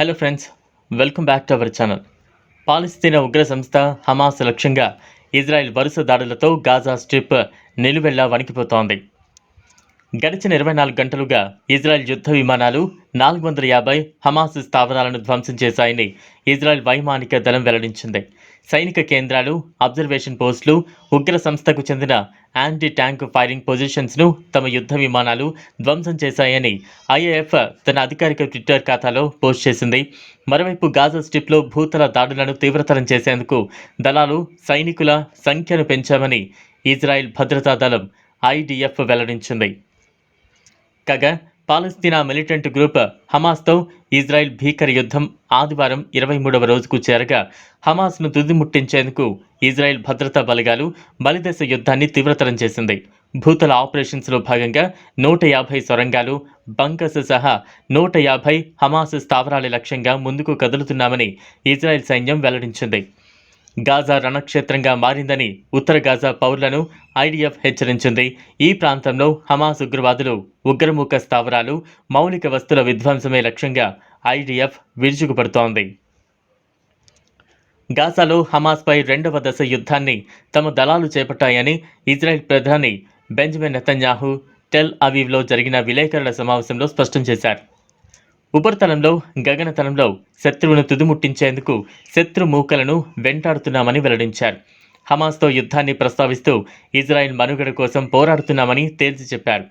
Hello friends welcome back to our channel పాలస్తీనా ఉగ్ర సంస్థ Hamas లక్ష్యంగా ఇజ్రాయెల్ వరుస దాడులతో గాజా స్ట్రిప్ నిలువెల్లా వణికిపోతోంది. గడిచిన ఇరవై నాలుగు గంటలుగా ఇజ్రాయెల్ యుద్ధ విమానాలు నాలుగు వందల యాభై హమాస్ స్థావరాలను ధ్వంసం చేశాయని ఇజ్రాయెల్ వైమానిక దళం వెల్లడించింది. సైనిక కేంద్రాలు అబ్జర్వేషన్ పోస్టులు ఉగ్ర సంస్థకు చెందిన యాంటీ ట్యాంక్ ఫైరింగ్ పొజిషన్స్ను తమ యుద్ధ విమానాలు ధ్వంసం చేశాయని ఐఏఎఫ్ తన అధికారిక ట్విట్టర్ ఖాతాలో పోస్ట్ చేసింది. మరోవైపు గాజా స్ట్రిప్లో భూతల దాడులను తీవ్రతరం చేసేందుకు దళాలు సైనికుల సంఖ్యను పెంచామని ఇజ్రాయెల్ భద్రతా దళం ఐడిఎఫ్ వెల్లడించింది. కాగా పాలస్తీనా మిలిటెంట్ గ్రూప్ హమాస్తో ఇజ్రాయెల్ భీకర యుద్ధం ఆదివారం ఇరవై మూడవ రోజుకు చేరగా హమాస్ను తుదిముట్టించేందుకు ఇజ్రాయెల్ భద్రతా బలగాలు బలిదేశ యుద్ధాన్ని తీవ్రతరం చేసింది. భూతల ఆపరేషన్స్లో భాగంగా నూట యాభై సొరంగాలు బంకస్ సహా నూట యాభై హమాస్ స్థావరాల లక్ష్యంగా ముందుకు కదులుతున్నామని ఇజ్రాయెల్ సైన్యం వెల్లడించింది. గాజా రణక్షేత్రంగా మారిందని ఉత్తర గాజా పౌరులను ఐడిఎఫ్ హెచ్చరించింది. ఈ ప్రాంతంలో హమాస్ ఉగ్రవాదులు ఉగ్రముఖ స్థావరాలు మౌలిక వస్తుల విధ్వంసమే లక్ష్యంగా ఐడిఎఫ్ విరుచుకుపడుతోంది. గాజాలో హమాస్పై రెండవ దశ యుద్ధాన్ని తమ దళాలు చేపట్టాయని ఇజ్రాయెల్ ప్రధాని బెంజమిన్ నెతన్యాహు టెల్ అవీవ్లో జరిగిన విలేకరుల సమావేశంలో స్పష్టం చేశారు. ఉపరితలంలో గగనతలంలో శత్రువును తుదిముట్టించేందుకు శత్రు మూకలను వెంటాడుతున్నామని వెల్లడించారు. హమాస్తో యుద్ధాన్ని ప్రస్తావిస్తూ ఇజ్రాయెల్ మనుగడ కోసం పోరాడుతున్నామని తేల్చి చెప్పారు.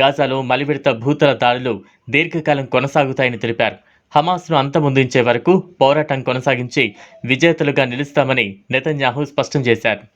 గాజాలో మలివిడత భూతల దాడులు దీర్ఘకాలం కొనసాగుతాయని తెలిపారు. హమాస్ను అంతమొందించే వరకు పోరాటం కొనసాగించి విజేతలుగా నిలుస్తామని నెతన్యాహు స్పష్టం చేశారు.